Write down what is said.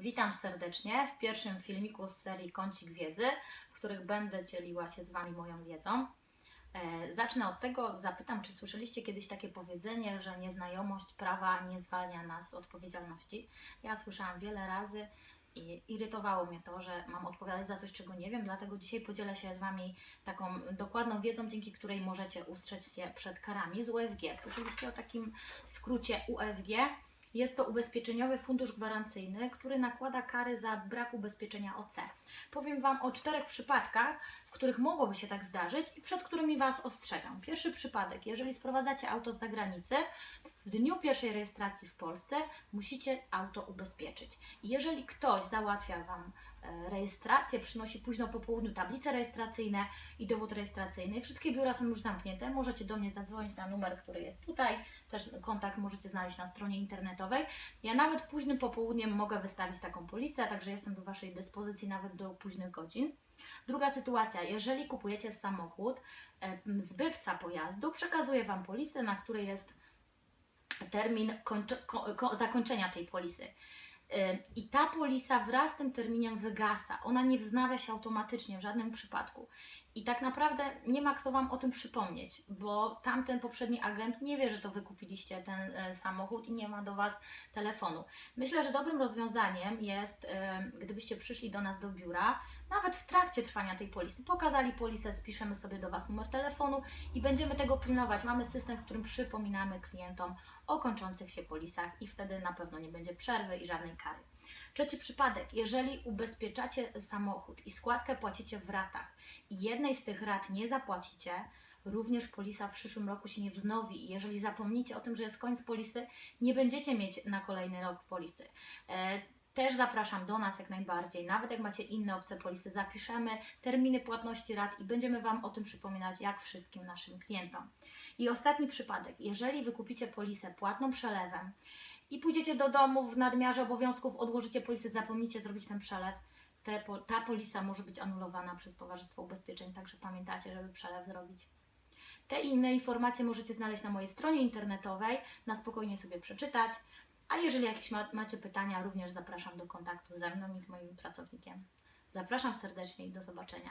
Witam serdecznie w pierwszym filmiku z serii Kącik Wiedzy, w których będę dzieliła się z Wami moją wiedzą. E, Zacznę od tego, zapytam, czy słyszeliście kiedyś takie powiedzenie, że nieznajomość prawa nie zwalnia nas z odpowiedzialności. Ja słyszałam wiele razy i irytowało mnie to, że mam odpowiadać za coś, czego nie wiem, dlatego dzisiaj podzielę się z Wami taką dokładną wiedzą, dzięki której możecie ustrzec się przed karami z UFG. Słyszeliście o takim skrócie UFG? Jest to Ubezpieczeniowy Fundusz Gwarancyjny, który nakłada kary za brak ubezpieczenia OC. Powiem Wam o czterech przypadkach, w których mogłoby się tak zdarzyć i przed którymi Was ostrzegam. Pierwszy przypadek, jeżeli sprowadzacie auto z zagranicy, w dniu pierwszej rejestracji w Polsce musicie auto ubezpieczyć. Jeżeli ktoś załatwia Wam e, rejestrację, przynosi późno po południu tablice rejestracyjne i dowód rejestracyjny, wszystkie biura są już zamknięte, możecie do mnie zadzwonić na numer, który jest tutaj, też kontakt możecie znaleźć na stronie internetowej. Ja nawet późnym popołudniem mogę wystawić taką polisę, także jestem do Waszej dyspozycji nawet do późnych godzin. Druga sytuacja, jeżeli kupujecie samochód, zbywca pojazdu przekazuje Wam polisę, na której jest termin zakończenia tej polisy. I ta polisa wraz z tym terminem wygasa. Ona nie wznawia się automatycznie w żadnym przypadku. I tak naprawdę nie ma kto Wam o tym przypomnieć, bo tamten poprzedni agent nie wie, że to Wy kupiliście ten e, samochód i nie ma do Was telefonu. Myślę, że dobrym rozwiązaniem jest, em, gdybyście przyszli do nas do biura, nawet w trakcie trwania tej polisy, pokazali polisę, spiszemy sobie do Was numer telefonu i będziemy tego pilnować. Mamy system, w którym przypominamy klientom o kończących się polisach i wtedy na pewno nie będzie przerwy i żadnej kary. Trzeci przypadek, jeżeli ubezpieczacie samochód i składkę płacicie w ratach i jednej z tych rat nie zapłacicie, również polisa w przyszłym roku się nie wznowi i jeżeli zapomnicie o tym, że jest koniec polisy, nie będziecie mieć na kolejny rok polisy. E, też zapraszam do nas jak najbardziej. Nawet jak macie inne opcje polisy, zapiszemy terminy płatności rat i będziemy Wam o tym przypominać, jak wszystkim naszym klientom. I ostatni przypadek. Jeżeli wykupicie polisę płatną przelewem i pójdziecie do domu w nadmiarze obowiązków, odłożycie polisę, zapomnicie zrobić ten przelew, te, ta polisa może być anulowana przez Towarzystwo Ubezpieczeń, także pamiętacie, żeby przelew zrobić. Te inne informacje możecie znaleźć na mojej stronie internetowej, na spokojnie sobie przeczytać. A jeżeli jakieś ma, macie pytania, również zapraszam do kontaktu ze mną i z moim pracownikiem. Zapraszam serdecznie i do zobaczenia.